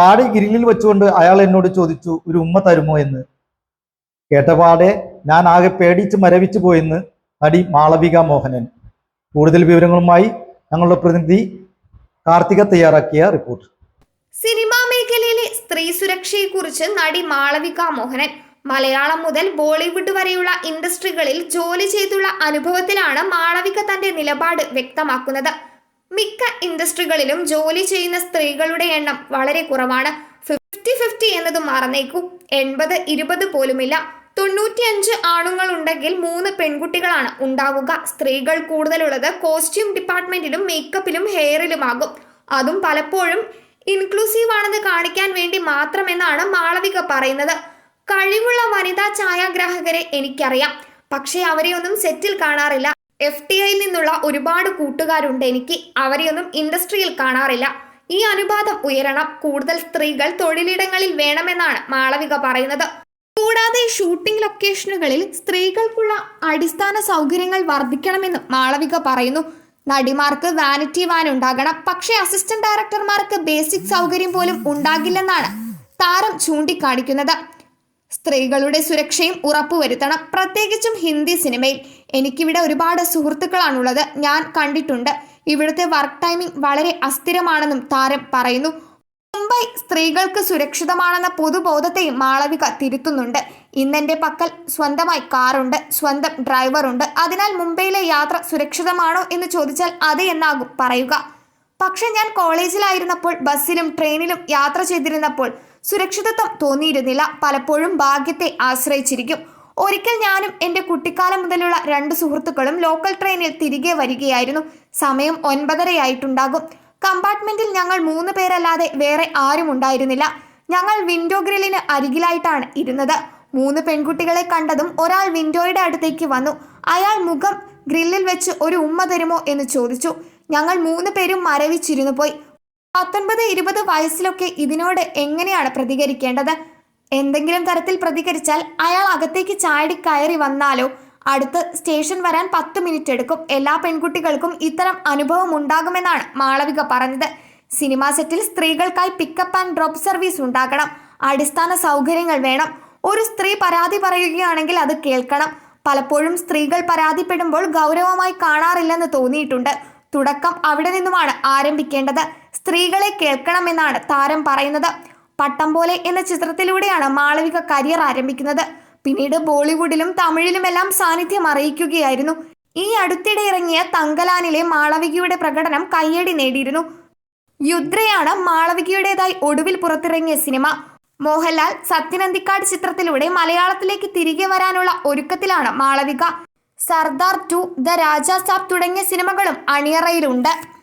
താടി ഗിരിലിൽ വെച്ചുകൊണ്ട് അയാൾ എന്നോട് ചോദിച്ചു ഒരു ഉമ്മ തരുമോ എന്ന്? കേട്ടപാടെ ഞാൻ ആകെ പേടിച്ച് മരവിച്ചു പോയെന്ന് നടി മാളവിക മോഹനൻ. കൂടുതൽ വിവരങ്ങളുമായി ഞങ്ങളുടെ പ്രതിനിധി കാർത്തിക തയ്യാറാക്കിയ റിപ്പോർട്ട്. സിനിമാ മേഖലയിലെ സ്ത്രീ സുരക്ഷയെക്കുറിച്ച് നടി മാളവിക മോഹനൻ. മലയാളം മുതൽ ബോളിവുഡ് വരെയുള്ള ഇൻഡസ്ട്രികളിൽ ജോലി ചെയ്തുള്ള അനുഭവത്തിലാണ് മാളവിക തന്റെ നിലപാട് വ്യക്തമാക്കുന്നത്. മിക്ക ഇൻഡസ്ട്രികളിലും ജോലി ചെയ്യുന്ന സ്ത്രീകളുടെ എണ്ണം വളരെ കുറവാണ്. ഫിഫ്റ്റി ഫിഫ്റ്റി എന്നത് മറന്നേക്കൂ. എൺപത് ഇരുപത് പോലുമില്ല. തൊണ്ണൂറ്റിയഞ്ച് ആണുങ്ങൾ ഉണ്ടെങ്കിൽ മൂന്ന് പെൺകുട്ടികളാണ് ഉണ്ടാവുക. സ്ത്രീകൾ കൂടുതലുള്ളത് കോസ്റ്റ്യൂം ഡിപ്പാർട്ട്മെന്റിലും മേക്കപ്പിലും ഹെയറിലുമാകും അതും പലപ്പോഴും ഇൻക്ലൂസീവ് ആണെന്ന് കാണിക്കാൻ വേണ്ടി മാത്രമെന്നാണ് മാളവിക പറയുന്നത്. കഴിവുള്ള വനിതാ ഛായാഗ്രാഹകരെ എനിക്കറിയാം. പക്ഷേ അവരെയൊന്നും സെറ്റിൽ കാണാറില്ല. എഫ് ടി ഐയിൽ നിന്നുള്ള ഒരുപാട് കൂട്ടുകാരുണ്ട്. എനിക്ക് അവരെയൊന്നും ഇൻഡസ്ട്രിയിൽ കാണാറില്ല. ഈ അനുപാതം ഉയരണം കൂടുതൽ സ്ത്രീകൾ തൊഴിലിടങ്ങളിൽ വേണമെന്നാണ് മാളവിക പറയുന്നത്. കൂടാതെ ഷൂട്ടിംഗ് ലൊക്കേഷനുകളിൽ സ്ത്രീകൾക്കുള്ള അടിസ്ഥാന സൗകര്യങ്ങൾ വർദ്ധിക്കണമെന്നും മാളവിക പറയുന്നു. നടിമാർക്ക് വാനിറ്റി വാൻ ഉണ്ടാകണം. പക്ഷേ അസിസ്റ്റന്റ് ഡയറക്ടർമാർക്ക് ബേസിക് സൗകര്യം പോലും ഉണ്ടാകില്ലെന്നാണ് താരം ചൂണ്ടിക്കാണിക്കുന്നത്. സ്ത്രീകളുടെ സുരക്ഷയും ഉറപ്പുവരുത്തണം. പ്രത്യേകിച്ചും ഹിന്ദി സിനിമയിൽ. എനിക്കിവിടെ ഒരുപാട് സുഹൃത്തുക്കളാണുള്ളത്. ഞാൻ കണ്ടിട്ടുണ്ട്. ഇവിടുത്തെ വർക്ക് ടൈമിംഗ് വളരെ അസ്ഥിരമാണെന്നും താരം പറയുന്നു. മുംബൈ സ്ത്രീകൾക്ക് സുരക്ഷിതമാണെന്ന പൊതുബോധത്തെയും മാളവിക തിരുത്തുന്നുണ്ട്. ഇന്നെന്റെ പക്കൽ സ്വന്തമായി കാറുണ്ട്. സ്വന്തം ഡ്രൈവറുണ്ട്. അതിനാൽ മുംബൈയിലെ യാത്ര സുരക്ഷിതമാണോ എന്ന് ചോദിച്ചാൽ അതെ എന്നാകും പറയുക. പക്ഷെ ഞാൻ കോളേജിലായിരുന്നപ്പോൾ ബസ്സിലും ട്രെയിനിലും യാത്ര ചെയ്തിരുന്നപ്പോൾ സുരക്ഷിതത്വം തോന്നിയിരുന്നില്ല. പലപ്പോഴും ഭാഗ്യത്തെ ആശ്രയിച്ചിരിക്കും. ഒരിക്കൽ ഞാനും എന്റെ കുട്ടിക്കാലം മുതലുള്ള രണ്ട് സുഹൃത്തുക്കളും ലോക്കൽ ട്രെയിനിൽ തിരികെ വരികയായിരുന്നു. സമയം ഒൻപതരയായിട്ടുണ്ടാകും. കമ്പാർട്ട്മെന്റിൽ ഞങ്ങൾ മൂന്ന് പേരല്ലാതെ വേറെ ആരും ഉണ്ടായിരുന്നില്ല. ഞങ്ങൾ വിൻഡോ ഗ്രില്ലിന് അരികിലായിട്ടാണ് ഇരുന്നത്. മൂന്ന് പെൺകുട്ടികളെ കണ്ടതും ഒരാൾ വിൻഡോയുടെ അടുത്തേക്ക് വന്നു. അയാൾ മുഖം ഗ്രില്ലിൽ വെച്ച് ഒരു ഉമ്മ തരുമോ എന്ന് ചോദിച്ചു. ഞങ്ങൾ മൂന്ന് പേരും മരവിച്ചിരുന്നു പോയി. പത്തൊൻപത് ഇരുപത് വയസ്സിലൊക്കെ ഇതിനോട് എങ്ങനെയാണ് പ്രതികരിക്കേണ്ടത്? എന്തെങ്കിലും തരത്തിൽ പ്രതികരിച്ചാൽ അയാൾ അകത്തേക്ക് ചാടി കയറി വന്നാലോ? അടുത്ത് സ്റ്റേഷൻ വരാൻ പത്ത് മിനിറ്റ് എടുക്കും. എല്ലാ പെൺകുട്ടികൾക്കും ഇത്തരം അനുഭവം ഉണ്ടാകുമെന്നാണ് മാളവിക പറഞ്ഞത്. സിനിമാ സെറ്റിൽ സ്ത്രീകൾക്കായി പിക്കപ്പ് ആൻഡ് ഡ്രോപ്പ് സർവീസ് ഉണ്ടാകണം. അടിസ്ഥാന സൗകര്യങ്ങൾ വേണം. ഒരു സ്ത്രീ പരാതി പറയുകയാണെങ്കിൽ അത് കേൾക്കണം. പലപ്പോഴും സ്ത്രീകൾ പരാതിപ്പെടുമ്പോൾ ഗൗരവമായി കാണാറില്ലെന്ന് തോന്നിയിട്ടുണ്ട്. തുടക്കം അവിടെ നിന്നുമാണ് ആരംഭിക്കേണ്ടത്. സ്ത്രീകളെ കേൾക്കണമെന്നാണ് താരം പറയുന്നത്. പട്ടം പോലെ എന്ന ചിത്രത്തിലൂടെയാണ് മാളവിക കരിയർ ആരംഭിക്കുന്നത്. പിന്നീട് ബോളിവുഡിലും തമിഴിലുമെല്ലാം സാന്നിധ്യം അറിയിക്കുകയായിരുന്നു. ഈ അടുത്തിടെ ഇറങ്ങിയ തങ്കലാനിലെ മാളവികയുടെ പ്രകടനം കയ്യടി നേടിയിരുന്നു. യുദ്രയാണ് മാളവികയുടേതായി ഒടുവിൽ പുറത്തിറങ്ങിയ സിനിമ. മോഹൻലാൽ സത്യനന്ദിക്കാട് ചിത്രത്തിലൂടെ മലയാളത്തിലേക്ക് തിരികെ വരാനുള്ള ഒരുക്കത്തിലാണ് മാളവിക. സർദാർ ടു ദ രാജാ സാബ് തുടങ്ങിയ സിനിമകളും അണിയറയിലുണ്ട്.